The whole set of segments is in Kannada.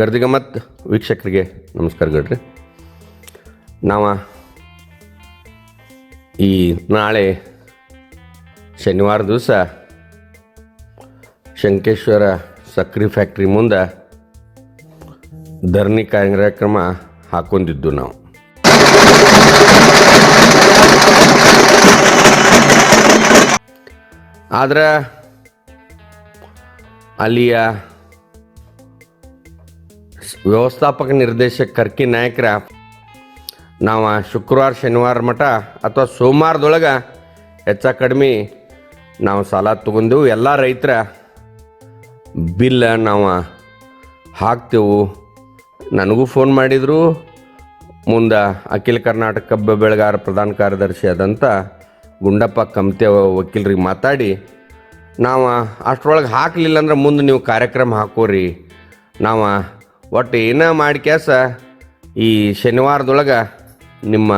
ಗರ್ದಿಗಮತ್ ವೀಕ್ಷಕರಿಗೆ ನಮಸ್ಕಾರ ಗಡ್ರಿ. ನಾವು ಈ ನಾಳೆ ಶನಿವಾರ ದಿವಸ ಶಂಕೇಶ್ವರ ಸಕ್ರೆ ಫ್ಯಾಕ್ಟ್ರಿ ಮುಂದೆ ಧರಣಿ ಕಾರ್ಯಕ್ರಮ ಹಾಕೊಂಡಿದ್ದು ನಾವು. ಆದ್ರೆ ಅಲ್ಲಿಯ ವ್ಯವಸ್ಥಾಪಕ ನಿರ್ದೇಶಕ ಕರ್ಕಿ ನಾಯಕರ ನಾವು ಶುಕ್ರವಾರ, ಶನಿವಾರ ಮಠ ಅಥವಾ ಸೋಮವಾರದೊಳಗೆ ಹೆಚ್ಚ ಕಡಿಮೆ ನಾವು ಸಾಲ ತೊಗೊಂಡೆವು. ಎಲ್ಲ ರೈತರ ಬಿಲ್ಲ ನಾವು ಹಾಕ್ತೇವು. ನನಗೂ ಫೋನ್ ಮಾಡಿದರು. ಮುಂದೆ ಅಖಿಲ ಕರ್ನಾಟಕ ಬೆಳಗಾರ ಪ್ರಧಾನ ಕಾರ್ಯದರ್ಶಿ ಆದಂಥ ಗುಂಡಪ್ಪ ಕಮ್ತೆ ವಕೀಲರಿಗೆ ಮಾತಾಡಿ, ನಾವು ಅಷ್ಟರೊಳಗೆ ಹಾಕಲಿಲ್ಲ ಅಂದ್ರೆ ಮುಂದೆ ನೀವು ಕಾರ್ಯಕ್ರಮ ಹಾಕೋರಿ. ನಾವು ಒಟ್ಟು ಏನೋ ಮಾಡಿ ಕ್ಯಾಸ ಈ ಶನಿವಾರದೊಳಗೆ ನಿಮ್ಮ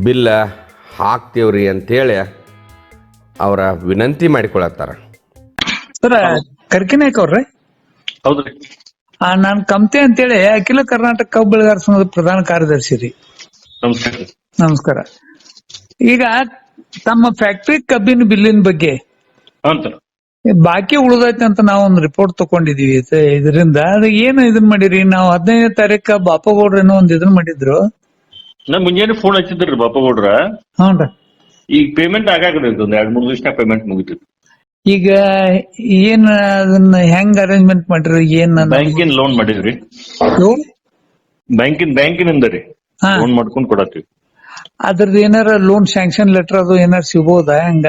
ಬಿಲ್ಲ ಹಾಕ್ತೇವ್ರಿ ಅಂತೇಳಿ ಅವರ ವಿನಂತಿ ಮಾಡಿಕೊಳತ್ತಾರ. ಸರ್ ಕರ್ಕಿನಾಯ್ಕ ಅವ್ರಿ ಹೌದ್ರಿ. ಆ, ನಾನ್ ಕಮ್ತೆ ಅಂತೇಳಿ ಅಖಿಲ ಕರ್ನಾಟಕ ಕಬ್ಬು ಬೆಳೆಗಾರ ಸಂಘದ ಪ್ರಧಾನ ಕಾರ್ಯದರ್ಶಿ ರೀ. ನಮಸ್ಕಾರ. ನಮಸ್ಕಾರ. ಈಗ ತಮ್ಮ ಫ್ಯಾಕ್ಟ್ರಿ ಕಬ್ಬಿನ ಬಿಲ್ಲಿನ ಬಗ್ಗೆ ಹೌದ್ ಸರ್ ಬಾಕಿ ಉಳಿದೈತೆ ಅಂತ ನಾವು ಒಂದು ರಿಪೋರ್ಟ್ ತಗೊಂಡಿದೀವಿ ಇದ- ಇದರಿಂದ. ಅದು ಏನು ಇದನ್ ಮಾಡಿರಿ? ನಾವು ಹದಿನೈದನೇ ತಾರೀಕ ಬಾಪಗೌಡ್ರ ಏನೋ ಒಂದ್ ಇದನ್ ಮಾಡಿದ್ರು. ನಾ ಮುಂಜಾನೆ ಫೋನ್ ಹಚ್ಚಿದ್ರಿ ಬಾಪಗೌಡ್ರ. ಹ್ಞೂನ್ರಿ ಈಗ ಪೇಮೆಂಟ್ ಆಗಾಕಡೆ ಒಂದ್ ಎರಡ್ ಮೂರ್ ದಿವಸ ಪೇಮೆಂಟ್ ಮುಗಿತು ಈಗ ಏನ್ ಅದನ್ನ ಹೆಂಗ್ ಅರೇಂಜ್ಮೆಂಟ್ ಮಾಡ್ರಿ? ಏನ್ ಬ್ಯಾಂಕಿನ ಲೋನ್ ಮಾಡಿದ್ರಿ. ಬ್ಯಾಂಕಿನ ಬ್ಯಾಂಕಿನ್ ಬ್ಯಾಂಕಿನಿಂದ ರೀ. ಹಾ. ಲೋನ್ ಮಾಡ್ಕೊಂಡ್ ಕೊಡತ್ತೀವಿ. ಅದ್ರದ್ದು ಏನಾರ ಲೋನ್ ಸ್ಯಾಂಕ್ಷನ್ ಲೆಟರ್ ಅದು ಏನಾರ ಸಿಗೋದಾ ಹಂಗ?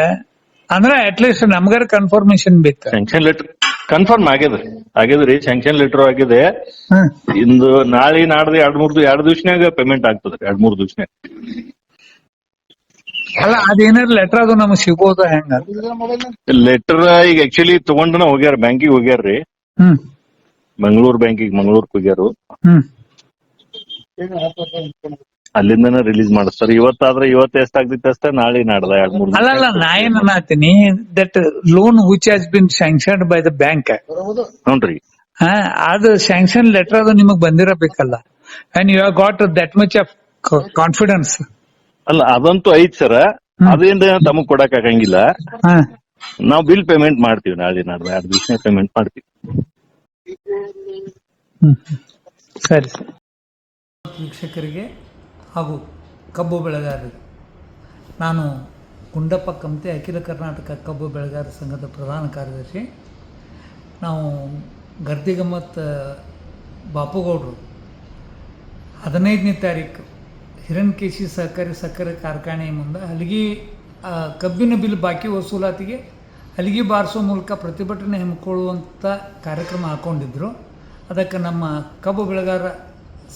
ಅಂದ್ರೆ ಅಟ್ಲೀಸ್ಟ್ ನಮ್ಗಾರ ಕನ್ಫರ್ಮೇಶನ್ ಬೇಕು. ಸ್ಯಾಂಕ್ಷನ್ ಲೆಟರ್ ಕನ್ಫರ್ಮ್ ಆಗ್ಯದ ಆಗ್ಯದ್ರಿ ಸ್ಯಾಂಕ್ಷನ್ ಲೆಟರ್ ಆಗಿದೆ. ಇಂದು ನಾಳೆ ನಾಡ್ದು ಎರಡ್ ಮೂರ್ ಎರಡ್ ದಿವ್ಸನ್ಯಾಗ ಪೇಮೆಂಟ್ ಆಗ್ತದ್ರಿ ಎರಡ್ ಮೂರ್ ದಿವ್ಸನ್ಯಾಗ. ಅಲ್ಲ ಅದೇನಾರ ಲೆಟರ್ ಅದು ನಮಗ್ ಸಿಗೋದಾ ಹೆಂಗ ಲೆಟರ್ ಈಗ ಆಕ್ಚುಲಿ ತಗೊಂಡನ ಹೋಗ್ಯಾರ ಬ್ಯಾಂಕಿಗೆ ಹೋಗ್ಯಾರ್ರಿ ರೀ. ಮಂಗಳೂರು ಬ್ಯಾಂಕಿಗೆ ಮಂಗಳೂರ್ಕ್ ಹೋಗ್ಯಾರು. ಅಲ್ಲಿಂದನ ರಿಲೀಸ್ ಮಾಡಿಸ್ತಾರೆ. ಇವತ್ತಾದ್ರೆ ಇವತ್ತು ಎಷ್ಟಾಗ್ತೈತೆ ಅಷ್ಟೇ ನಾಳೆ ನಾಡ್ದ ಎರಡ್ ಮೂರ್. ಅಲ್ಲ ಅಲ್ಲ ನಾ ಏನ್ ಅನ್ನತೀನಿ that loan which has been sanctioned by the bank ನೋಡ್ರಿ ಹಾ ಅದು ಸ್ಯಾಂಕ್ಷನ್ ಲೆಟರ್ ಅದು ನಿಮಗ್ ಬಂದಿರಬೇಕಲ್ಲ. And you got that much of confidence ಅಲ್ಲ ಅದಂತೂ ಐತ್ ಸರ್ ಅದೇನ್ ತಮಗ್ ಕೊಡಕ್ ಆಗಂಗಿಲ್ಲ. ಹಾ. ನಾವ್ ಬಿಲ್ ಪೇಮೆಂಟ್ ಮಾಡ್ತೀವಿ ನಾಳೆ ನಾಡ್ದ ಎರಡು ದಿವಸ ಪೇಮೆಂಟ್ ಮಾಡ್ತೀವಿ. ಸರಿ ಸರಿ. ವೀಕ್ಷಕರಿಗೆ ಹಾಗೂ ಕಬ್ಬು ಬೆಳೆಗಾರರಿಗೆ ನಾನು ಗುಂಡಪ್ಪ ಕಮತೆ, ಅಖಿಲ ಕರ್ನಾಟಕ ಕಬ್ಬು ಬೆಳೆಗಾರ ಸಂಘದ ಪ್ರಧಾನ ಕಾರ್ಯದರ್ಶಿ. ನಾವು ಗರ್ದಿಗಮ್ಮತ್ ಬಾಪುಗೌಡರು. ಹದಿನೈದನೇ ತಾರೀಕು ಹಿರಣ್ಕೇಶಿ ಸಹಕಾರಿ ಸಕ್ಕರೆ ಕಾರ್ಖಾನೆ ಮುಂದೆ ಹಲಗಿ ಕಬ್ಬಿನ ಬಿಲ್ ಬಾಕಿ ವಸೂಲಾತಿಗೆ ಹಲಗಿ ಬಾರಿಸೋ ಮೂಲಕ ಪ್ರತಿಭಟನೆ ಹಮ್ಮಿಕೊಳ್ಳುವಂಥ ಕಾರ್ಯಕ್ರಮ ಹಾಕ್ಕೊಂಡಿದ್ದರು ಅದಕ್ಕೆ ನಮ್ಮ ಕಬ್ಬು ಬೆಳೆಗಾರ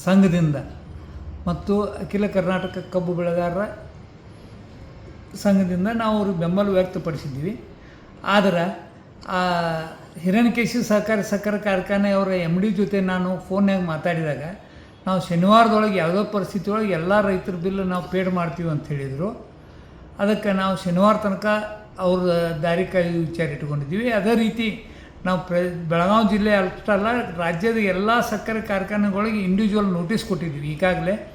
ಸಂಘದಿಂದ ಮತ್ತು ಅಖಿಲ ಕರ್ನಾಟಕ ಕಬ್ಬು ಬೆಳೆಗಾರರ ಸಂಘದಿಂದ ನಾವು ಅವ್ರಿಗೆ ಬೆಂಬಲ ವ್ಯಕ್ತಪಡಿಸಿದ್ದೀವಿ. ಆದರೆ, ಆ ಹಿರಣ್ಯಕೇಶಿ ಸಹಕಾರಿ ಸಕ್ಕರೆ ಕಾರ್ಖಾನೆಯವರ ಎಂ ಡಿ ಜೊತೆ ನಾನು ಫೋನ್ಯಾಗ ಮಾತಾಡಿದಾಗ, ನಾವು ಶನಿವಾರದೊಳಗೆ ಯಾವುದೋ ಪರಿಸ್ಥಿತಿ ಒಳಗೆ ಎಲ್ಲ ರೈತರ ಬಿಲ್ ನಾವು ಪೇಡ್ ಮಾಡ್ತೀವಿ ಅಂತ ಹೇಳಿದರು. ಅದಕ್ಕೆ ನಾವು ಶನಿವಾರ ತನಕ ಅವ್ರ ದಾರಿ ಕಾಯಿ ವಿಚಾರ ಇಟ್ಕೊಂಡಿದ್ದೀವಿ. ಅದೇ ರೀತಿ ನಾವು ಪ್ರ, ಬೆಳಗಾವಿ ಜಿಲ್ಲೆ ಅಷ್ಟಲ್ಲ, ರಾಜ್ಯದ ಎಲ್ಲ ಸಕ್ಕರೆ ಕಾರ್ಖಾನೆಗಳಿಗೆ ಇಂಡಿವಿಜುವಲ್ ನೋಟಿಸ್ ಕೊಟ್ಟಿದ್ದೀವಿ. ಈಗಾಗಲೇ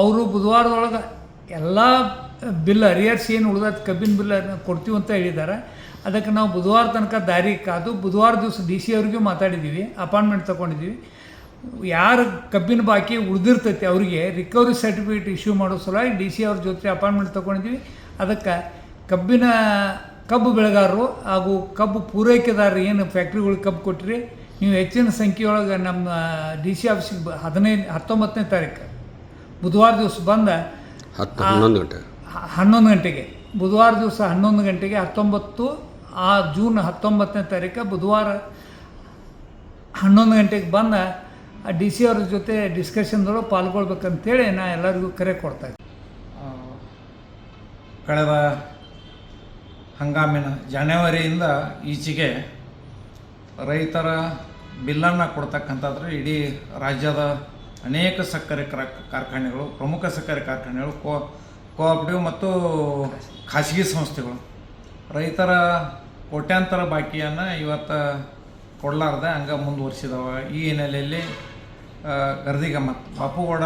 ಅವರು ಬುಧವಾರದೊಳಗೆ ಎಲ್ಲ ಬಿಲ್ ಅರಿಯರ್ಸ್ ಏನು ಉಳಿದ ಕಬ್ಬಿನ ಬಿಲ್ ಕೊಡ್ತೀವಿ ಅಂತ ಹೇಳಿದ್ದಾರೆ. ಅದಕ್ಕೆ ನಾವು ಬುಧವಾರ ತನಕ ದಾರಿ ಕಾದು ಬುಧವಾರ ದಿವಸ ಡಿ ಸಿ ಅವ್ರಿಗೂ ಮಾತಾಡಿದ್ದೀವಿ ಅಪಾಯಿಂಟ್ಮೆಂಟ್ ತೊಗೊಂಡಿದ್ದೀವಿ ಯಾರು ಕಬ್ಬಿನ ಬಾಕಿ ಉಳಿದಿರ್ತೈತಿ ಅವರಿಗೆ ರಿಕವರಿ ಸರ್ಟಿಫಿಕೇಟ್ ಇಶ್ಯೂ ಮಾಡೋ ಸಲುವಾಗಿ ಡಿ ಸಿ ಅವ್ರ ಜೊತೆ ಅಪಾಯಿಂಟ್ಮೆಂಟ್ ತೊಗೊಂಡಿದ್ದೀವಿ ಅದಕ್ಕೆ ಕಬ್ಬಿನ ಕಬ್ಬು ಬೆಳೆಗಾರರು ಹಾಗೂ ಕಬ್ಬು ಪೂರೈಕೆದಾರರು ಏನು ಫ್ಯಾಕ್ಟ್ರಿಗಳಿಗೆ ಕಬ್ಬು ಕೊಟ್ಟಿರಿ, ನೀವು ಹೆಚ್ಚಿನ ಸಂಖ್ಯೆಯೊಳಗೆ ನಮ್ಮ ಡಿ ಸಿ ಆಫೀಸಿಗೆ ಹದಿನೈದು ಹತ್ತೊಂಬತ್ತನೇ ತಾರೀಕು. ಬುಧವಾರ ದಿವಸ ಬಂದ ಹತ್ತು ಹನ್ನೊಂದು ಗಂಟೆ. ಹನ್ನೊಂದು ಗಂಟೆಗೆ. ಬುಧವಾರ ದಿವಸ ಹನ್ನೊಂದು ಗಂಟೆಗೆ ಹತ್ತೊಂಬತ್ತು ಆ ಜೂನ್ ಹತ್ತೊಂಬತ್ತನೇ ತಾರೀಕು ಬುಧವಾರ ಹನ್ನೊಂದು ಗಂಟೆಗೆ ಬಂದ ಡಿ ಸಿ ಅವ್ರ ಜೊತೆ ಡಿಸ್ಕಷನ್ದೊಳಗೆ ಪಾಲ್ಗೊಳ್ಬೇಕಂತೇಳಿ ನಾ ಎಲ್ಲರಿಗೂ ಕರೆ ಕೊಡ್ತಾ ಕಳೆದ ಹಂಗಾಮಿನ ಜನವರಿಯಿಂದ ಈಚೆಗೆ ರೈತರ ಬಿಲ್ಲನ್ನು ಕೊಡ್ತಕ್ಕಂಥದ್ದು ಇಡೀ ರಾಜ್ಯದ ಅನೇಕ ಸಕ್ಕರೆ ಕರ- ಕಾರ್ಖಾನೆಗಳು, ಪ್ರಮುಖ ಸಕ್ಕರೆ ಕಾರ್ಖಾನೆಗಳು, ಕೋ ಮತ್ತು ಖಾಸಗಿ ಸಂಸ್ಥೆಗಳು. ರೈತರ ಕೋಟ್ಯಾಂತರ ಬಾಕಿಯನ್ನು ಇವತ್ತು ಕೊಡಲಾರ್ದೆ ಹಂಗೆ ಮುಂದುವರಿಸಿದವ. ಈ ಹಿನ್ನೆಲೆಯಲ್ಲಿ ಗರ್ದಿಗಮ್ಮತ್ ಬಾಪುಗೌಡ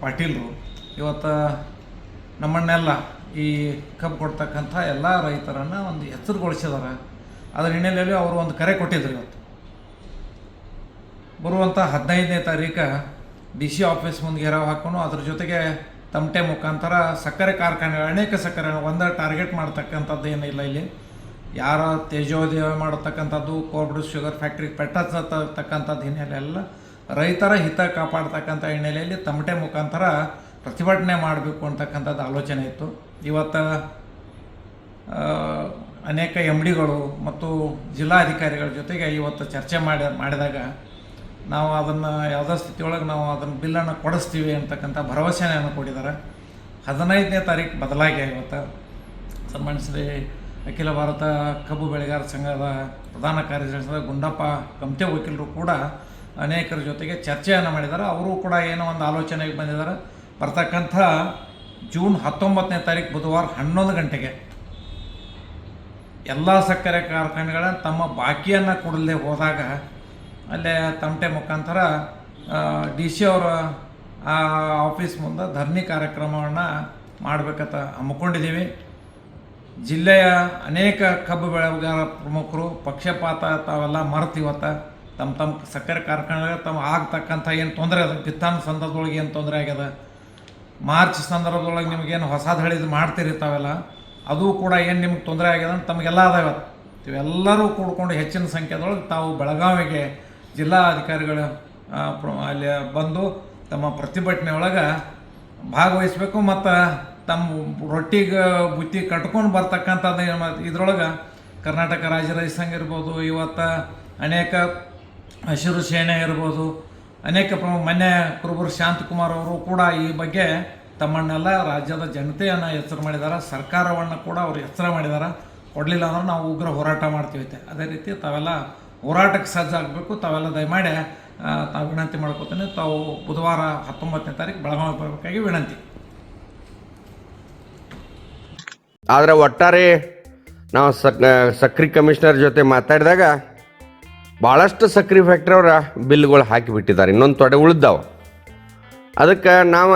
ಪಾಟೀಲರು ಇವತ್ತು ನಮ್ಮನ್ನೆಲ್ಲ ಈ ಕಬ್ಬು ಕೊಡ್ತಕ್ಕಂಥ ಎಲ್ಲ ರೈತರನ್ನು ಒಂದು ಎಚ್ಚರಗೊಳಿಸಿದಾರೆ. ಅದರ ಹಿನ್ನೆಲೆಯಲ್ಲಿ ಅವರು ಒಂದು ಕರೆ ಕೊಟ್ಟಿದ್ರು ಇವತ್ತು. ಬರುವಂಥ ಹದಿನೈದನೇ ತಾರೀಕು ಡಿ ಸಿ ಆಫೀಸ್ ಮುಂದೆ ಗೆರಾವ್ ಹಾಕೊಂಡು ಅದ್ರ ಜೊತೆಗೆ ತಮಟೆ ಮುಖಾಂತರ ಸಕ್ಕರೆ ಕಾರ್ಖಾನೆ, ಅನೇಕ ಸಕ್ಕರೆ ಒಂದೇ ಟಾರ್ಗೆಟ್ ಮಾಡ್ತಕ್ಕಂಥದ್ದು ಏನಿಲ್ಲ ಇಲ್ಲಿ ಯಾರ ತೇಜೋದಯ ಮಾಡತಕ್ಕಂಥದ್ದು ಕೋರ್ಬಿಡ್ ಶುಗರ್ ಫ್ಯಾಕ್ಟ್ರಿ ಪೆಟ್ಟತಕ್ಕಂಥದ್ದು ಹಿನ್ನೆಲೆ ಎಲ್ಲ ರೈತರ ಹಿತ ಕಾಪಾಡ್ತಕ್ಕಂಥ ಹಿನ್ನೆಲೆಯಲ್ಲಿ ತಮಟೆ ಮುಖಾಂತರ ಪ್ರತಿಭಟನೆ ಮಾಡಬೇಕು ಅಂತಕ್ಕಂಥದ್ದು ಆಲೋಚನೆ ಇತ್ತು. ಇವತ್ತು ಅನೇಕ ಎಂ ಡಿಗಳು ಮತ್ತು ಜಿಲ್ಲಾಧಿಕಾರಿಗಳ ಜೊತೆಗೆ ಇವತ್ತು ಚರ್ಚೆ ಮಾಡಿ, ಮಾಡಿದಾಗ ನಾವು ಅದನ್ನು ಯಾವುದೋ ಸ್ಥಿತಿಯೊಳಗೆ ನಾವು ಅದನ್ನು ಬಿಲ್ಲನ್ನು ಕೊಡಿಸ್ತೀವಿ ಅಂತಕ್ಕಂಥ ಭರವಸೆಯನ್ನು ಕೊಟ್ಟಿದ್ದಾರೆ. ಹದಿನೈದನೇ ತಾರೀಕು ಬದಲಾಗಿ ಇವತ್ತು ಸನ್ಮಾನಿಸಿದ ಅಖಿಲ ಭಾರತ ಕಬ್ಬು ಬೆಳೆಗಾರ ಸಂಘದ ಪ್ರಧಾನ ಕಾರ್ಯದರ್ಶಿ ಗುಂಡಪ್ಪ ಕಮ್ತೆ ವಕೀಲರು ಕೂಡ ಅನೇಕರ ಜೊತೆಗೆ ಚರ್ಚೆಯನ್ನು ಮಾಡಿದ್ದಾರೆ. ಅವರು ಕೂಡ ಏನೋ ಒಂದು ಆಲೋಚನೆಗೆ ಬಂದಿದ್ದಾರೆ. ಬರ್ತಕ್ಕಂಥ ಜೂನ್ ಹತ್ತೊಂಬತ್ತನೇ ತಾರೀಕು ಬುಧವಾರ ಹನ್ನೊಂದು ಗಂಟೆಗೆ ಎಲ್ಲ ಸಕ್ಕರೆ ಕಾರ್ಖಾನೆಗಳ ತಮ್ಮ ಬಾಕಿಯನ್ನು ಕೊಡಲೇ ಹೋದಾಗ ಅಲ್ಲೇ ತಮಟೆ ಮುಖಾಂತರ ಡಿ ಸಿ ಅವರ, ಆ, ಆಫೀಸ್ ಮುಂದೆ ಧರಣಿ ಕಾರ್ಯಕ್ರಮವನ್ನು ಮಾಡಬೇಕಂತ ಹಮ್ಮಿಕೊಂಡಿದ್ದೀವಿ. ಜಿಲ್ಲೆಯ ಅನೇಕ ಕಬ್ಬು ಬೆಳೆಗಾರ ಪ್ರಮುಖರು, ಪಕ್ಷಪಾತ ತಾವೆಲ್ಲ ಮರೆತು ಇವತ್ತು. ತಮ್ಮ ತಮ್ಮ ಸಕ್ಕರೆ ಕಾರ್ಖಾನೆಗಳು ತಮ್ಮ ಆಗ್ತಕ್ಕಂಥ ಏನು ತೊಂದರೆ ಅದ? ಬಿತ್ತಾನ ಸಂದರ್ಭದೊಳಗೆ ಏನು ತೊಂದರೆ ಆಗ್ಯದ? ಮಾರ್ಚ್ ಸಂದರ್ಭದೊಳಗೆ ನಿಮಗೇನು ಹೊಸದು ಹೇಳಿದ್ದು ಮಾಡ್ತೀರಿ ತಾವೆಲ್ಲ? ಅದು ಕೂಡ ಏನು ನಿಮ್ಗೆ ತೊಂದರೆ ಆಗ್ಯದ ಅಂತ ತಮಗೆಲ್ಲ ಅದಾವೆ ಇವೆಲ್ಲರೂ ಕೂಡ್ಕೊಂಡು ಹೆಚ್ಚಿನ ಸಂಖ್ಯೆದೊಳಗೆ ತಾವು ಬೆಳಗಾವಿಗೆ ಜಿಲ್ಲಾ ಅಧಿಕಾರಿಗಳು ಅಲ್ಲಿ ಬಂದು ತಮ್ಮ ಪ್ರತಿಭಟನೆ ಒಳಗೆ ಭಾಗವಹಿಸ್ಬೇಕು ಮತ್ತು ತಮ್ಮ ರೊಟ್ಟಿಗೆ ಬುತ್ತಿ ಕಟ್ಕೊಂಡು ಬರ್ತಕ್ಕಂಥದ್ದು ಇದ್ರೊಳಗೆ ಕರ್ನಾಟಕ ರಾಜ್ಯ ರೈತ ಸಂಘ ಇರ್ಬೋದು, ಇವತ್ತು ಅನೇಕ ಹಸಿರು ಸೇನೆ ಇರ್ಬೋದು, ಅನೇಕ ಪ್ರಮುಖ ಮೊನ್ನೆ ಕುರುಬರು ಶಾಂತಕುಮಾರ್ ಅವರು ಕೂಡ ಈ ಬಗ್ಗೆ ತಮ್ಮನ್ನೆಲ್ಲ ರಾಜ್ಯದ ಜನತೆಯನ್ನು ಎಚ್ಚರ ಮಾಡಿದ್ದಾರೆ ಸರ್ಕಾರವನ್ನು ಕೂಡ ಅವರು ಎಚ್ಚರ ಮಾಡಿದ್ದಾರೆ ಕೊಡಲಿಲ್ಲ ಅಂದ್ರೆ ನಾವು ಉಗ್ರ ಹೋರಾಟ ಮಾಡ್ತೀವಿ ಅದೇ ರೀತಿ ತಾವೆಲ್ಲ ಹೋರಾಟಕ್ಕೆ ಸಜ್ಜಾಗಬೇಕು ತಾವೆಲ್ಲ ದಯಮಾಡಿ ತಾವು ವಿನಂತಿ ಮಾಡ್ಕೋತೀನಿ. ತಾವು ಬುಧವಾರ ಹತ್ತೊಂಬತ್ತನೇ ತಾರೀಕು ಬೆಳಗಾವಿ ಬರಬೇಕಾಗಿ ವಿನಂತಿ. ಆದರೆ ಒಟ್ಟಾರೆ ನಾವು ಸಕ್ ಸಕ್ರೆ ಕಮಿಷನರ್ ಜೊತೆ ಮಾತಾಡಿದಾಗ ಭಾಳಷ್ಟು ಸಕ್ರಿ ಫ್ಯಾಕ್ಟ್ರಿ ಅವರ ಬಿಲ್ಗಳು ಹಾಕಿಬಿಟ್ಟಿದ್ದಾರೆ. ಇನ್ನೊಂದು ತೊಡೆ ಉಳಿದಾವ. ಅದಕ್ಕೆ ನಾವು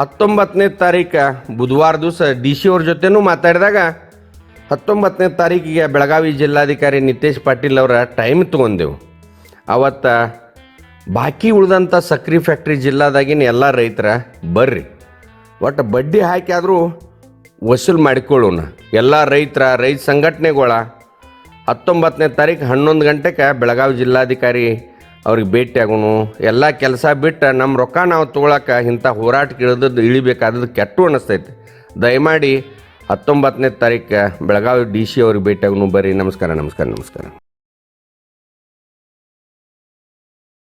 ಹತ್ತೊಂಬತ್ತನೇ ತಾರೀಕು ಬುಧವಾರ ದಿವಸ ಡಿ ಸಿ ಅವ್ರ ಜೊತೆನೂ ಮಾತಾಡಿದಾಗ ಹತ್ತೊಂಬತ್ತನೇ ತಾರೀಕಿಗೆ ಬೆಳಗಾವಿ ಜಿಲ್ಲಾಧಿಕಾರಿ ನಿತೇಶ್ ಪಾಟೀಲ್ ಅವರ ಟೈಮ್ ತೊಗೊಂಡೆವು. ಅವತ್ತು ಬಾಕಿ ಉಳಿದಂಥ ಸಕ್ರಿ ಫ್ಯಾಕ್ಟ್ರಿ ಜಿಲ್ಲಾದಾಗಿನ ಎಲ್ಲ ರೈತರ ಬರ್ರಿ. ಒಟ್ಟು ಬಡ್ಡಿ ಹಾಕಿ ಆದರೂ ವಸೂಲು ಮಾಡಿಕೊಳ್ಳೋಣ. ಎಲ್ಲ ರೈತರ, ರೈತ ಸಂಘಟನೆಗಳ ಹತ್ತೊಂಬತ್ತನೇ ತಾರೀಕು ಹನ್ನೊಂದು ಗಂಟೆಗೆ ಬೆಳಗಾವಿ ಜಿಲ್ಲಾಧಿಕಾರಿ ಅವ್ರಿಗೆ ಭೇಟಿ ಆಗೋಣ. ಎಲ್ಲ ಕೆಲಸ ಬಿಟ್ಟು ನಮ್ಮ ರೊಕ್ಕ ನಾವು ತೊಗೊಳಕ್ಕೆ ಇಂಥ ಹೋರಾಟಕ್ಕೆ ಇಳಿದದ್ದು ಇಳಿಬೇಕಾದದ್ದು ಕೆಟ್ಟು ಅನ್ನಿಸ್ತೈತೆ ದಯಮಾಡಿ ಹತ್ತೊಂಬತ್ತನೇ ತಾರೀಕು ಬೆಳಗಾವಿ ಡಿ ಸಿ ಅವ್ರಿಗೆ ಭೇಟಿಯಾಗೂ ಬರ್ರಿ ನಮಸ್ಕಾರ ನಮಸ್ಕಾರ ನಮಸ್ಕಾರ.